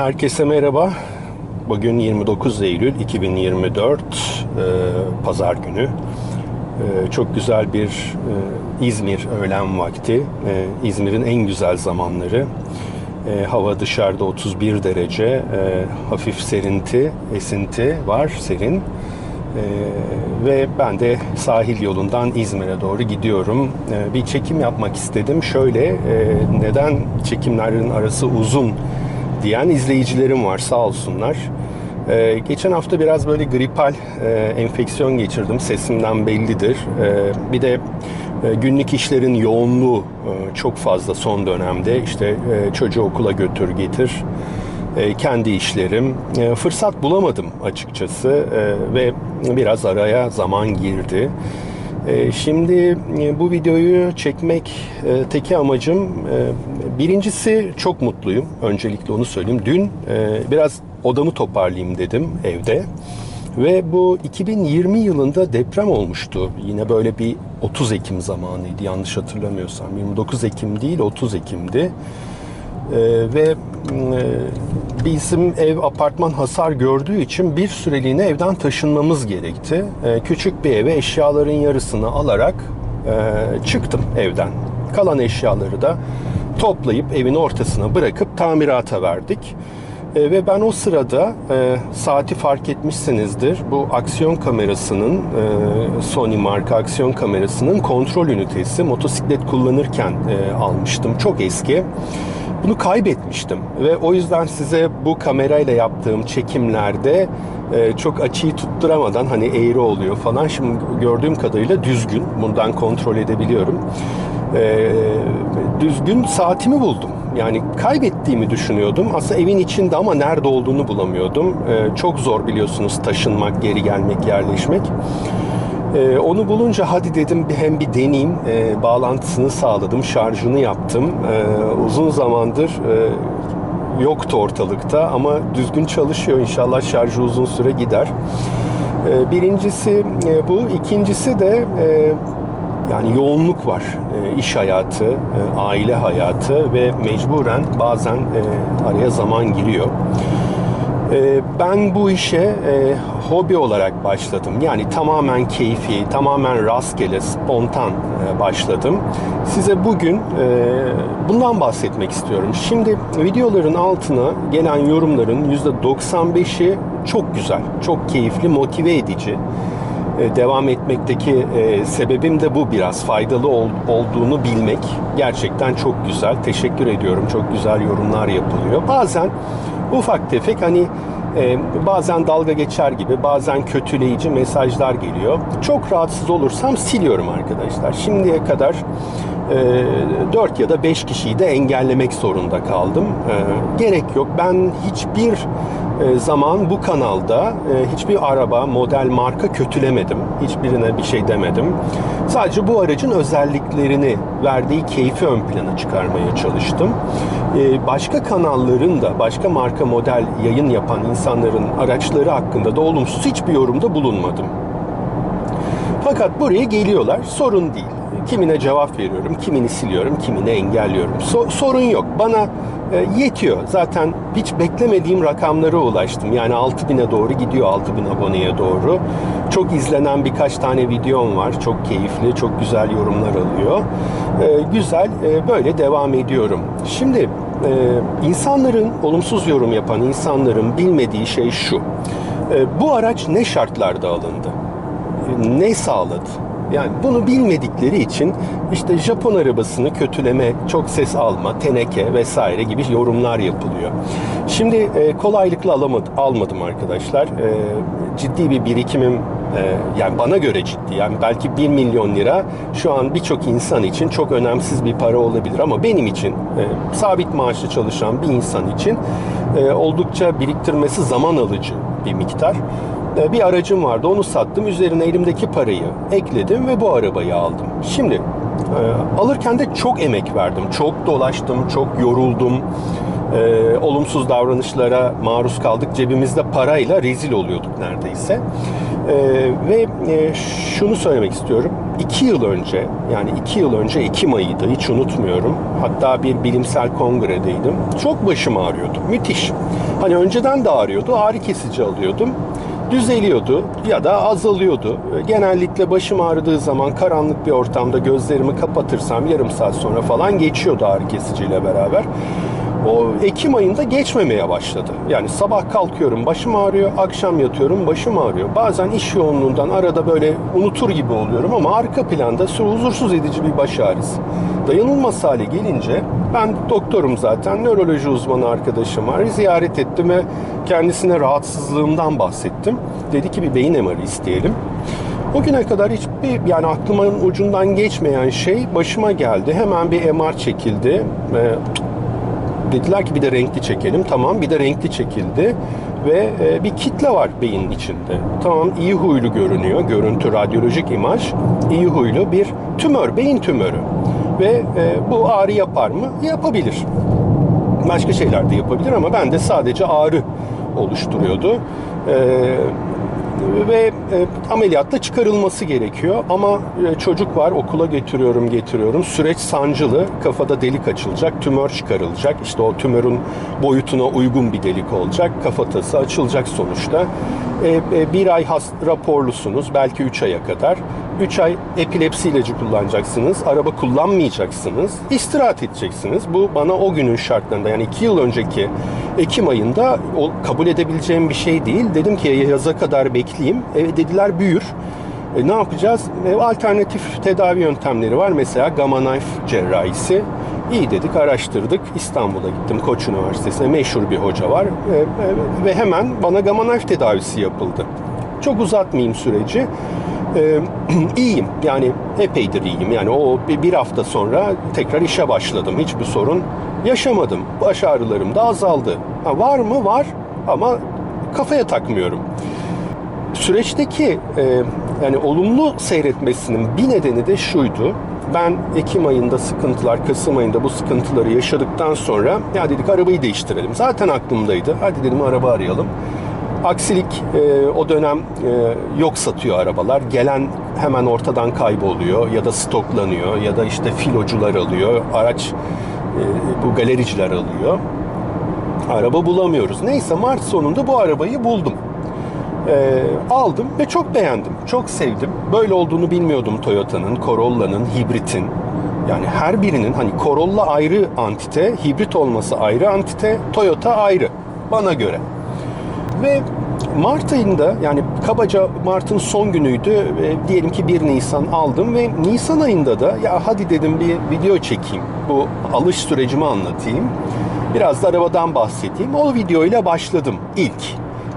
Herkese merhaba. Bugün 29 Eylül 2024 e, Pazar günü. E, çok güzel bir e, İzmir öğlen vakti. E, İzmir'in en güzel zamanları. E, hava dışarıda 31 derece. E, hafif serinti, esinti var, serin. E, ve ben de sahil yolundan İzmir'e doğru gidiyorum. E, bir çekim yapmak istedim. Şöyle, e, neden çekimlerin arası uzun diyen izleyicilerim var sağ olsunlar. Ee, geçen hafta biraz böyle gripal e, enfeksiyon geçirdim. Sesimden bellidir. Ee, bir de e, günlük işlerin yoğunluğu e, çok fazla son dönemde. İşte e, çocuğu okula götür getir. E, kendi işlerim. E, fırsat bulamadım açıkçası e, ve biraz araya zaman girdi. E, Şimdi e, bu videoyu çekmek e, amacım e, birincisi çok mutluyum. Öncelikle onu söyleyeyim. Dün biraz odamı toparlayayım dedim evde. Ve bu 2020 yılında deprem olmuştu. Yine böyle bir 30 Ekim zamanıydı yanlış hatırlamıyorsam. 29 Ekim değil 30 Ekim'di. Ee, ve e, bizim ev apartman hasar gördüğü için bir süreliğine evden taşınmamız gerekti. Ee, küçük bir eve eşyaların yarısını alarak e, çıktım evden. Kalan eşyaları da toplayıp evin ortasına bırakıp tamirata verdik. E, ve ben o sırada e, saati fark etmişsinizdir. Bu aksiyon kamerasının e, Sony marka aksiyon kamerasının kontrol ünitesi motosiklet kullanırken e, almıştım. Çok eski. Bunu kaybetmiştim ve o yüzden size bu kamerayla yaptığım çekimlerde e, çok açıyı tutturamadan hani eğri oluyor falan. Şimdi gördüğüm kadarıyla düzgün. Bundan kontrol edebiliyorum. E, düzgün saatimi buldum. Yani kaybettiğimi düşünüyordum. Aslında evin içinde ama nerede olduğunu bulamıyordum. E, çok zor biliyorsunuz taşınmak, geri gelmek, yerleşmek. Ee, onu bulunca hadi dedim hem bir deneyeyim. Ee, bağlantısını sağladım, şarjını yaptım. Ee, uzun zamandır e, yoktu ortalıkta ama düzgün çalışıyor. İnşallah şarjı uzun süre gider. Ee, birincisi e, bu. İkincisi de e, yani yoğunluk var. E, iş hayatı, e, aile hayatı ve mecburen bazen e, araya zaman giriyor. Ee, Ben bu işe e, hobi olarak başladım. Yani tamamen keyfi, tamamen rastgele, spontan e, başladım. Size bugün e, bundan bahsetmek istiyorum. Şimdi videoların altına gelen yorumların %95'i çok güzel, çok keyifli, motive edici. E, Devam etmekteki sebebim de bu biraz faydalı ol- olduğunu bilmek gerçekten çok güzel. Teşekkür ediyorum. Çok güzel yorumlar yapılıyor. Bazen ufak tefek hani e, bazen dalga geçer gibi bazen kötüleyici mesajlar geliyor. Çok rahatsız olursam siliyorum arkadaşlar. Şimdiye kadar e, 4 ya da 5 kişiyi de engellemek zorunda kaldım. E, gerek yok. Ben hiçbir e, zaman bu kanalda e, hiçbir araba, model, marka kötülemedim. Hiçbirine bir şey demedim. Sadece bu aracın özelliklerini, verdiği keyfi ön plana çıkarmaya çalıştım. E, Başka kanalların da, başka marka model yayın yapan insanların araçları hakkında da olumsuz hiçbir yorumda bulunmadım. Fakat buraya geliyorlar, sorun değil. Kimine cevap veriyorum, kimini siliyorum, kimini engelliyorum. So- sorun yok. Bana e, yetiyor. Zaten hiç beklemediğim rakamlara ulaştım. Yani 6000'e doğru gidiyor, 6000 aboneye doğru. Çok izlenen birkaç tane videom var. Çok keyifli, çok güzel yorumlar alıyor. E, güzel, e, böyle devam ediyorum. Şimdi e, insanların, olumsuz yorum yapan insanların bilmediği şey şu. E, bu araç ne şartlarda alındı? ne sağladı? Yani bunu bilmedikleri için işte Japon arabasını kötüleme, çok ses alma, teneke vesaire gibi yorumlar yapılıyor. Şimdi e, kolaylıkla alamadım, almadım arkadaşlar. E, ciddi bir birikimim e, yani bana göre ciddi. Yani belki 1 milyon lira şu an birçok insan için çok önemsiz bir para olabilir ama benim için e, sabit maaşlı çalışan bir insan için e, oldukça biriktirmesi zaman alıcı bir miktar. E, bir aracım vardı onu sattım üzerine elimdeki parayı ekledim ve bu arabayı aldım. Şimdi alırken de çok emek verdim çok dolaştım çok yoruldum e, olumsuz davranışlara maruz kaldık. Cebimizde parayla rezil oluyorduk neredeyse. E, ve e, şunu söylemek istiyorum. İki yıl önce yani iki yıl önce Ekim ayıydı hiç unutmuyorum. Hatta bir bilimsel kongredeydim. Çok başım ağrıyordu. Müthiş. Hani önceden de ağrıyordu. Ağrı kesici alıyordum düzeliyordu ya da azalıyordu. Genellikle başım ağrıdığı zaman karanlık bir ortamda gözlerimi kapatırsam yarım saat sonra falan geçiyordu ağrı kesiciyle beraber. O Ekim ayında geçmemeye başladı. Yani sabah kalkıyorum başım ağrıyor, akşam yatıyorum başım ağrıyor. Bazen iş yoğunluğundan arada böyle unutur gibi oluyorum ama arka planda huzursuz edici bir baş ağrısı. Dayanılmaz hale gelince ben doktorum zaten, nöroloji uzmanı arkadaşım var. Ziyaret ettim ve kendisine rahatsızlığımdan bahsettim. Dedi ki bir beyin MR'ı isteyelim. O güne kadar hiçbir yani aklımın ucundan geçmeyen şey başıma geldi. Hemen bir MR çekildi. Ee, dediler ki bir de renkli çekelim. Tamam bir de renkli çekildi ve e, bir kitle var beyin içinde. Tamam iyi huylu görünüyor. Görüntü radyolojik imaj iyi huylu bir tümör, beyin tümörü. Ve e, bu ağrı yapar mı? Yapabilir. Başka şeyler de yapabilir ama ben de sadece ağrı oluşturuyordu. Eee ve e, ameliyatla çıkarılması gerekiyor. Ama e, çocuk var okula getiriyorum getiriyorum. Süreç sancılı. Kafada delik açılacak. Tümör çıkarılacak. İşte o tümörün boyutuna uygun bir delik olacak. Kafatası açılacak sonuçta. E, bir ay raporlusunuz. Belki 3 aya kadar. 3 ay epilepsi ilacı kullanacaksınız. Araba kullanmayacaksınız. istirahat edeceksiniz. Bu bana o günün şartlarında yani 2 yıl önceki Ekim ayında o, kabul edebileceğim bir şey değil. Dedim ki yaza kadar bekleyeyim. E, dediler büyür. E, ne yapacağız? E, alternatif tedavi yöntemleri var. Mesela gamma knife cerrahisi. İyi dedik, araştırdık. İstanbul'a gittim Koç Üniversitesi'ne. Meşhur bir hoca var. E, e, ve hemen bana gamma knife tedavisi yapıldı. Çok uzatmayayım süreci. Ee, iyiyim. Yani epeydir iyiyim. Yani o bir, hafta sonra tekrar işe başladım. Hiçbir sorun yaşamadım. Baş ağrılarım da azaldı. Ha, var mı? Var. Ama kafaya takmıyorum. Süreçteki e, yani olumlu seyretmesinin bir nedeni de şuydu. Ben Ekim ayında sıkıntılar, Kasım ayında bu sıkıntıları yaşadıktan sonra ya dedik arabayı değiştirelim. Zaten aklımdaydı. Hadi dedim araba arayalım. Aksilik e, o dönem e, yok satıyor arabalar. Gelen hemen ortadan kayboluyor ya da stoklanıyor ya da işte filocular alıyor. Araç e, bu galericiler alıyor. Araba bulamıyoruz. Neyse Mart sonunda bu arabayı buldum. E, aldım ve çok beğendim. Çok sevdim. Böyle olduğunu bilmiyordum Toyota'nın, Corolla'nın, hibritin. Yani her birinin hani Corolla ayrı antite, hibrit olması ayrı antite, Toyota ayrı bana göre. Ve Mart ayında yani kabaca Mart'ın son günüydü. E, diyelim ki 1 Nisan aldım ve Nisan ayında da ya hadi dedim bir video çekeyim. Bu alış sürecimi anlatayım. Biraz da arabadan bahsedeyim. O videoyla başladım ilk.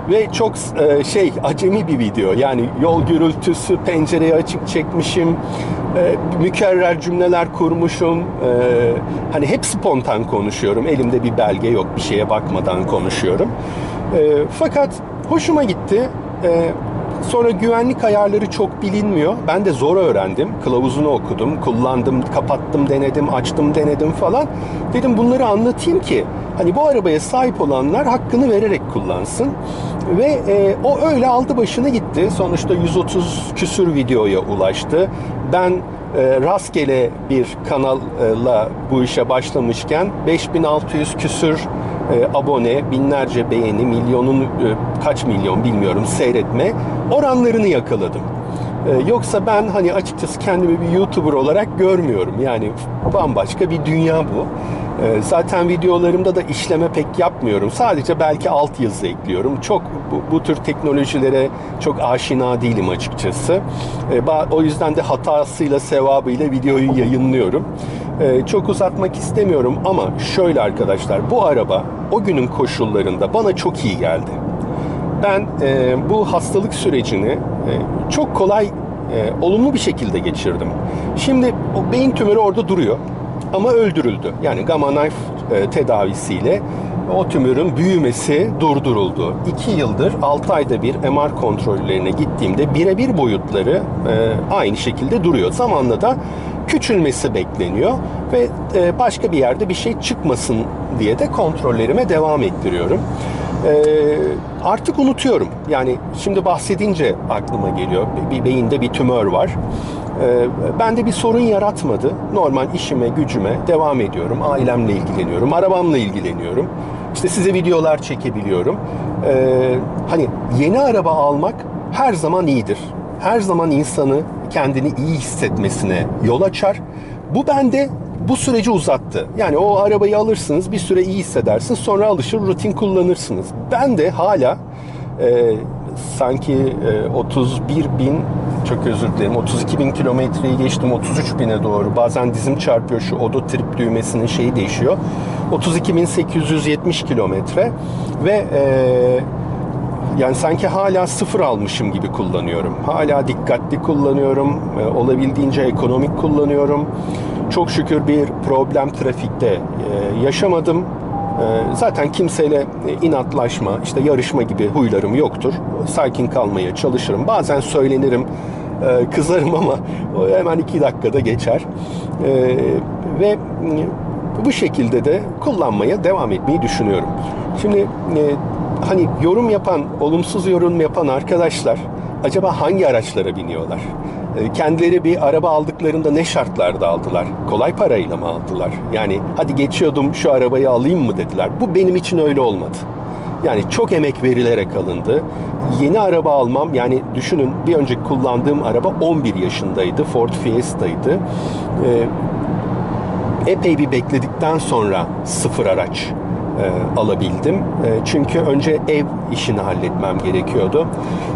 Ve çok e, şey acemi bir video. Yani yol gürültüsü, pencereyi açık çekmişim. E, mükerrer cümleler kurmuşum. E, hani hep spontan konuşuyorum. Elimde bir belge yok. Bir şeye bakmadan konuşuyorum. E, fakat hoşuma gitti. E, sonra güvenlik ayarları çok bilinmiyor. Ben de zor öğrendim. Kılavuzunu okudum, kullandım, kapattım, denedim, açtım, denedim falan. Dedim bunları anlatayım ki hani bu arabaya sahip olanlar hakkını vererek kullansın. Ve e, o öyle aldı başını gitti. Sonuçta 130 küsür videoya ulaştı. Ben e, rastgele bir kanalla bu işe başlamışken 5600 küsür e, abone, binlerce beğeni, milyonun e, kaç milyon bilmiyorum seyretme oranlarını yakaladım. E, yoksa ben hani açıkçası kendimi bir YouTuber olarak görmüyorum. Yani bambaşka bir dünya bu. E, zaten videolarımda da işleme pek yapmıyorum. Sadece belki alt yazı ekliyorum. Çok bu, bu tür teknolojilere çok aşina değilim açıkçası. E, o yüzden de hatasıyla sevabıyla videoyu yayınlıyorum. E, çok uzatmak istemiyorum ama şöyle arkadaşlar bu araba o günün koşullarında bana çok iyi geldi. Ben e, bu hastalık sürecini e, çok kolay, e, olumlu bir şekilde geçirdim. Şimdi o beyin tümörü orada duruyor ama öldürüldü. Yani gamma knife e, tedavisiyle o tümörün büyümesi durduruldu. 2 yıldır 6 ayda bir MR kontrollerine gittiğimde birebir boyutları e, aynı şekilde duruyor. Zamanla da küçülmesi bekleniyor ve e, başka bir yerde bir şey çıkmasın diye de kontrollerime devam ettiriyorum. E, artık unutuyorum. Yani şimdi bahsedince aklıma geliyor. Bir beyinde bir tümör var. E, bende bir sorun yaratmadı. Normal işime, gücüme devam ediyorum. Ailemle ilgileniyorum, arabamla ilgileniyorum. İşte size videolar çekebiliyorum. E, hani yeni araba almak her zaman iyidir. Her zaman insanı kendini iyi hissetmesine yol açar. Bu bende bu süreci uzattı. Yani o arabayı alırsınız, bir süre iyi hissedersiniz, sonra alışır, rutin kullanırsınız. Ben de hala e, sanki e, 31 bin, çok özür dilerim, 32 bin kilometreyi geçtim, 33 bine doğru. Bazen dizim çarpıyor, şu odo trip düğmesinin şeyi değişiyor. 32.870 kilometre ve e, yani sanki hala sıfır almışım gibi kullanıyorum. Hala dikkatli kullanıyorum. E, olabildiğince ekonomik kullanıyorum. Çok şükür bir problem trafikte e, yaşamadım. E, zaten kimseyle inatlaşma, işte yarışma gibi huylarım yoktur. Sakin kalmaya çalışırım. Bazen söylenirim, kızarım ama hemen iki dakikada geçer. Ve bu şekilde de kullanmaya devam etmeyi düşünüyorum. Şimdi hani yorum yapan, olumsuz yorum yapan arkadaşlar acaba hangi araçlara biniyorlar? E, Kendileri bir araba aldıklarında ne şartlarda aldılar? Kolay parayla mı aldılar? Yani hadi geçiyordum şu arabayı alayım mı dediler. Bu benim için öyle olmadı. Yani çok emek verilerek alındı. Yeni araba almam yani düşünün bir önceki kullandığım araba 11 yaşındaydı. Ford Fiesta'ydı. Ee, epey bir bekledikten sonra sıfır araç e, alabildim. E, çünkü önce ev işini halletmem gerekiyordu.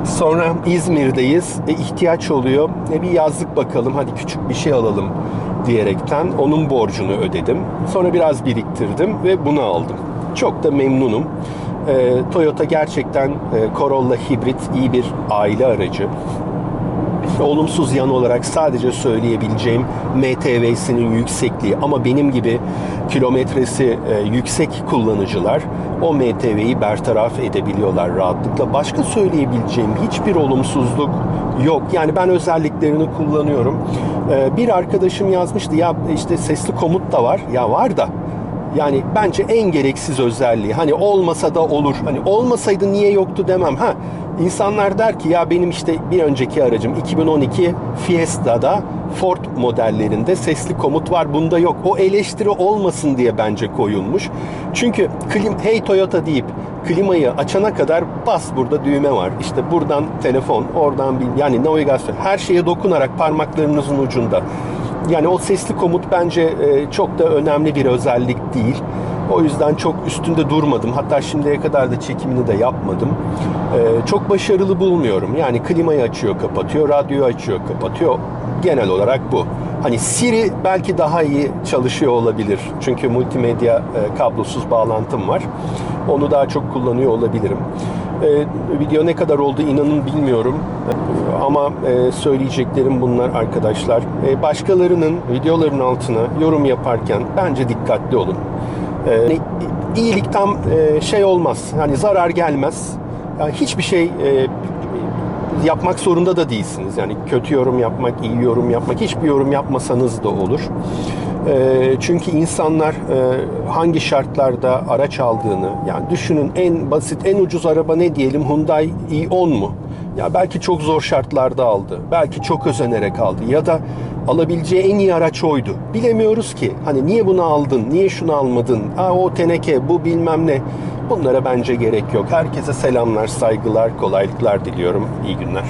Sonra İzmir'deyiz. E, ihtiyaç oluyor. E, bir yazlık bakalım hadi küçük bir şey alalım diyerekten onun borcunu ödedim. Sonra biraz biriktirdim ve bunu aldım. Çok da memnunum. E, Toyota gerçekten e, Corolla hibrit iyi bir aile aracı olumsuz yan olarak sadece söyleyebileceğim MTV'sinin yüksekliği ama benim gibi kilometresi e, yüksek kullanıcılar o MTV'yi bertaraf edebiliyorlar rahatlıkla. Başka söyleyebileceğim hiçbir olumsuzluk yok. Yani ben özelliklerini kullanıyorum. E, bir arkadaşım yazmıştı ya işte sesli komut da var. Ya var da yani bence en gereksiz özelliği. Hani olmasa da olur. Hani olmasaydı niye yoktu demem. Ha insanlar der ki ya benim işte bir önceki aracım 2012 Fiesta'da Ford modellerinde sesli komut var. Bunda yok. O eleştiri olmasın diye bence koyulmuş. Çünkü klim hey Toyota deyip klimayı açana kadar bas burada düğme var. İşte buradan telefon, oradan bir yani navigasyon her şeye dokunarak parmaklarınızın ucunda. Yani o sesli komut bence e, çok da önemli bir özellik değil. O yüzden çok üstünde durmadım. Hatta şimdiye kadar da çekimini de yapmadım. E, çok başarılı bulmuyorum. Yani klimayı açıyor, kapatıyor, radyoyu açıyor, kapatıyor. Genel olarak bu. Hani Siri belki daha iyi çalışıyor olabilir. Çünkü multimedya e, kablosuz bağlantım var. Onu daha çok kullanıyor olabilirim. E, video ne kadar oldu inanın bilmiyorum. Ama e, söyleyeceklerim bunlar arkadaşlar. E, başkalarının videoların altına yorum yaparken bence dikkatli olun. E, iyilik tam e, şey olmaz. Yani zarar gelmez. Yani hiçbir şey e, yapmak zorunda da değilsiniz. Yani kötü yorum yapmak, iyi yorum yapmak, hiçbir yorum yapmasanız da olur. E, çünkü insanlar e, hangi şartlarda araç aldığını, yani düşünün en basit, en ucuz araba ne diyelim Hyundai i10 mu? Ya belki çok zor şartlarda aldı. Belki çok özenerek aldı. Ya da alabileceği en iyi araç oydu. Bilemiyoruz ki. Hani niye bunu aldın? Niye şunu almadın? Aa o teneke, bu bilmem ne. Bunlara bence gerek yok. Herkese selamlar, saygılar, kolaylıklar diliyorum. İyi günler.